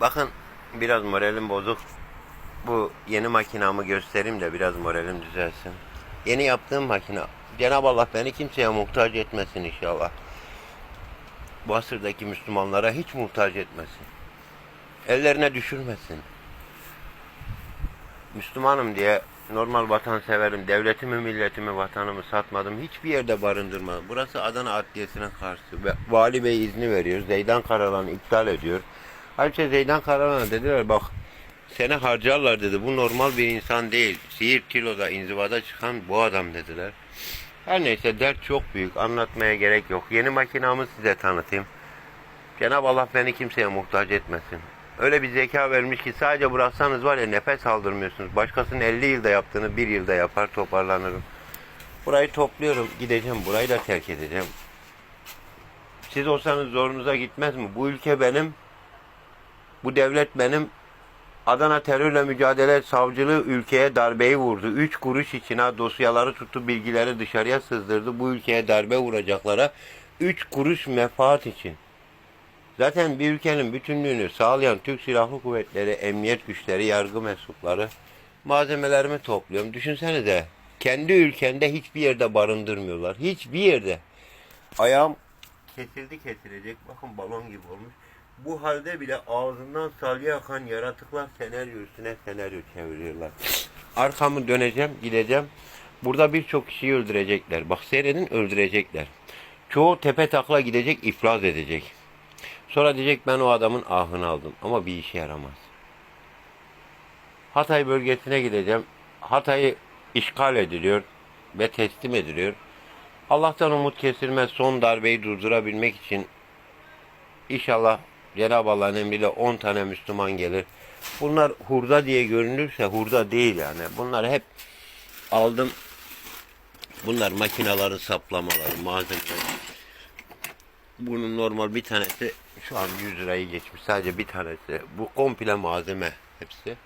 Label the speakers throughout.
Speaker 1: Bakın biraz moralim bozuk. Bu yeni makinamı göstereyim de biraz moralim düzelsin. Yeni yaptığım makine. Cenab-ı Allah beni kimseye muhtaç etmesin inşallah. Bu asırdaki Müslümanlara hiç muhtaç etmesin. Ellerine düşürmesin. Müslümanım diye normal vatanseverim, devletimi, milletimi, vatanımı satmadım. Hiçbir yerde barındırmadım. Burası Adana Adliyesi'ne karşı. Ve Vali Bey izni veriyor. Zeydan Karalan'ı iptal ediyor. Halbuki Zeydan Karalan'a dediler bak seni harcarlar dedi. Bu normal bir insan değil. Siirt kiloda inzivada çıkan bu adam dediler. Her neyse dert çok büyük. Anlatmaya gerek yok. Yeni makinamı size tanıtayım. Cenab-ı Allah beni kimseye muhtaç etmesin. Öyle bir zeka vermiş ki sadece bıraksanız var ya nefes aldırmıyorsunuz. Başkasının 50 yılda yaptığını bir yılda yapar toparlanırım. Burayı topluyorum gideceğim. Burayı da terk edeceğim. Siz olsanız zorunuza gitmez mi? Bu ülke benim. Bu devlet benim. Adana terörle mücadele savcılığı ülkeye darbeyi vurdu. Üç kuruş içine dosyaları tuttu, bilgileri dışarıya sızdırdı. Bu ülkeye darbe vuracaklara üç kuruş menfaat için. Zaten bir ülkenin bütünlüğünü sağlayan Türk Silahlı Kuvvetleri, emniyet güçleri, yargı mensupları malzemelerimi topluyorum. Düşünsenize kendi ülkende hiçbir yerde barındırmıyorlar. Hiçbir yerde. Ayağım kesildi kesilecek. Bakın balon gibi olmuş. Bu halde bile ağzından salya akan yaratıklar senaryo üstüne senaryo çeviriyorlar. Arkamı döneceğim, gideceğim. Burada birçok kişiyi öldürecekler. Bak seyredin öldürecekler. Çoğu tepe takla gidecek, iflas edecek. Sonra diyecek ben o adamın ahını aldım. Ama bir işe yaramaz. Hatay bölgesine gideceğim. Hatay'ı işgal ediliyor ve teslim ediliyor. Allah'tan umut kesilmez son darbeyi durdurabilmek için İnşallah Cenab-ı Allah'ın emriyle 10 tane Müslüman gelir. Bunlar hurda diye görünürse hurda değil yani. Bunlar hep aldım. Bunlar makinaların saplamaları, malzemeleri. Bunun normal bir tanesi şu an 100 lirayı geçmiş. Sadece bir tanesi. Bu komple malzeme hepsi.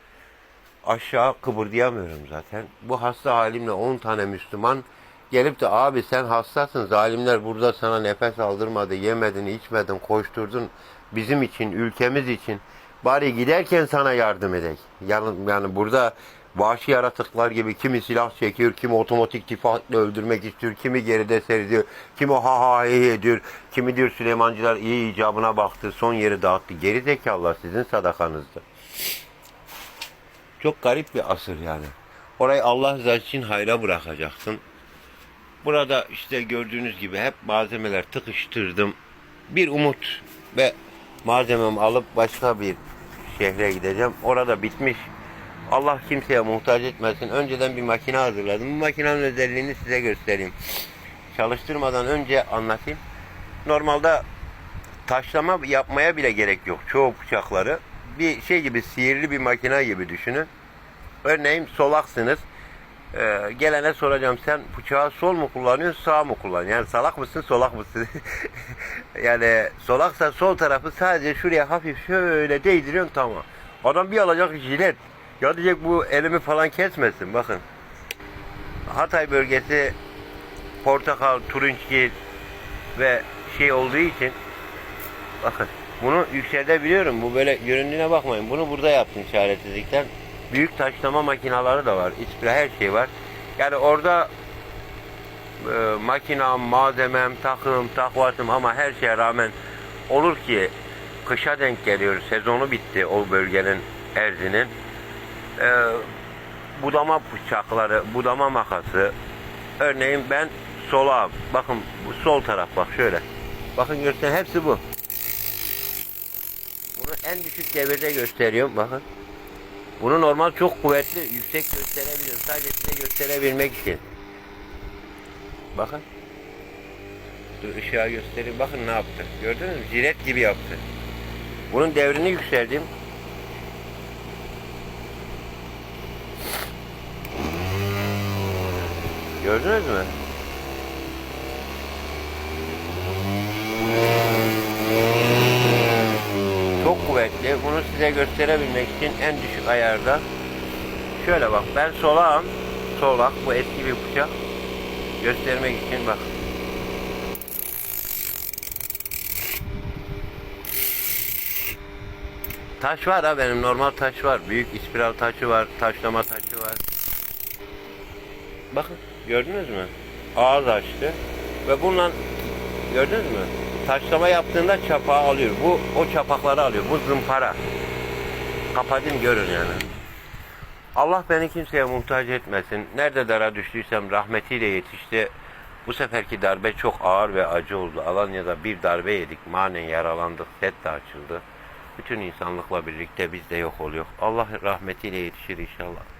Speaker 1: Aşağı kıpırdayamıyorum zaten. Bu hasta halimle 10 tane Müslüman gelip de abi sen hastasın zalimler burada sana nefes aldırmadı yemedin içmedin koşturdun bizim için ülkemiz için. Bari giderken sana yardım edek. Yani, yani burada vahşi yaratıklar gibi kimi silah çekiyor kimi otomatik tüfekle öldürmek istiyor kimi geride seyrediyor kimi ha ha he ediyor kimi diyor Süleymancılar iyi icabına baktı son yeri dağıttı. Geri zekalılar sizin sadakanızdı çok garip bir asır yani. Orayı Allah rızası için hayra bırakacaksın Burada işte gördüğünüz gibi hep malzemeler tıkıştırdım. Bir umut ve malzememi alıp başka bir şehre gideceğim. Orada bitmiş. Allah kimseye muhtaç etmesin. Önceden bir makine hazırladım. Bu makinenin özelliğini size göstereyim. Çalıştırmadan önce anlatayım. Normalde taşlama yapmaya bile gerek yok. Çoğu bıçakları bir şey gibi sihirli bir makine gibi düşünün. Örneğin solaksınız. Ee, gelene soracağım sen bıçağı sol mu kullanıyorsun sağ mı kullanıyorsun? Yani salak mısın solak mısın? yani solaksa sol tarafı sadece şuraya hafif şöyle değdiriyorsun tamam. Adam bir alacak jilet. Ya diyecek bu elimi falan kesmesin bakın. Hatay bölgesi portakal, turunçgil ve şey olduğu için bakın bunu yükseltebiliyorum. Bu böyle göründüğüne bakmayın. Bunu burada yaptım çaresizlikten büyük taşlama makinaları da var. İspre her şey var. Yani orada e, makinam, malzemem, takım, takvatım ama her şeye rağmen olur ki kışa denk geliyor. Sezonu bitti o bölgenin erzinin. E, budama bıçakları, budama makası. Örneğin ben sola, bakın bu sol taraf bak şöyle. Bakın göster hepsi bu. Bunu en düşük devirde gösteriyorum bakın. Bunu normal çok kuvvetli, yüksek gösterebiliyorum. Sadece size gösterebilmek için. Bakın. Dur ışığa göstereyim. Bakın ne yaptı. Gördünüz mü? Jilet gibi yaptı. Bunun devrini yükseldim. Gördünüz mü? Çok kuvvetli. Bunu size gösterebilmek için en düşük ayarda. Şöyle bak ben solağım. Solak bu eski bir bıçak. Göstermek için bak. Taş var ha benim normal taş var. Büyük ispiral taşı var, taşlama taşı var. Bakın gördünüz mü? Ağız açtı. Ve bununla gördünüz mü? Taşlama yaptığında çapağı alıyor. Bu o çapakları alıyor. Bu zımpara. Kapatın görün yani. Allah beni kimseye muhtaç etmesin. Nerede dara düştüysem rahmetiyle yetişti. Bu seferki darbe çok ağır ve acı oldu. Alanya'da bir darbe yedik. Manen yaralandık. Set de açıldı. Bütün insanlıkla birlikte biz de yok oluyor. Allah rahmetiyle yetişir inşallah.